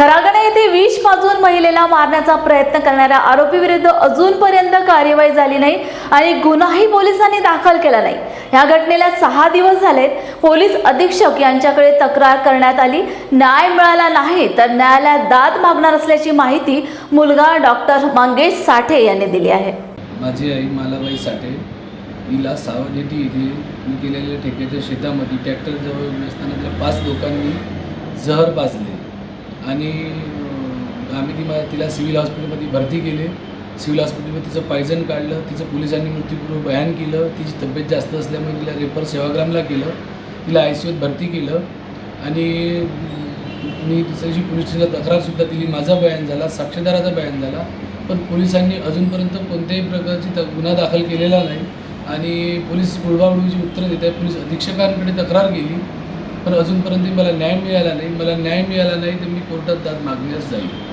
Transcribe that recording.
खरागणे येथे विष पाजून महिलेला मारण्याचा प्रयत्न करणाऱ्या आरोपीविरुद्ध अजूनपर्यंत कार्यवाही झाली नाही आणि गुन्हाही पोलिसांनी दाखल केला नाही. या घटनेला सहा दिवस झालेत. पोलीस अधीक्षक यांच्याकडे तक्रार करण्यात आली. न्याय मिळाला नाही तर न्यायालयात दाद मागणार असल्याची माहिती मुलगा डॉक्टर मंगेश साठे यांनी दिली आहे. माझी आई मालाबाई साठे. हिला सावजेटी इथे मी केलेल्या ठेक्याच्या शेतामध्ये ट्रॅक्टर जवळ असताना त्या पाच लोकांनी जहर पाजले. आणि आम्ही ती तिला सिव्हिल हॉस्पिटलमध्ये भरती केले. सिव्हिल हॉस्पिटलमध्ये तिचं पायजन काढलं तिचं पोलिसांनी मृत्यूपूर्व बयान केलं तिची तब्येत जास्त असल्यामुळे तिला रेफर सेवाग्रामला केलं तिला आय सी यूत भरती केलं. आणि मी तिच्याशी पोलीस स्टेशनला तक्रारसुद्धा दिली. माझा बयान झाला साक्षीदाराचा बयान झाला. पण पोलिसांनी अजूनपर्यंत कोणत्याही प्रकारची त गुन्हा दाखल केलेला नाही. आणि पोलीस पुढवापुढवीची उत्तरं देत आहे पोलीस अधीक्षकांकडे तक्रार केली. पण अजूनपर्यंत मला न्याय मिळाला नाही. मला न्याय मिळाला नाही तर मी कोर्टात दाद मागण्यास जाईल.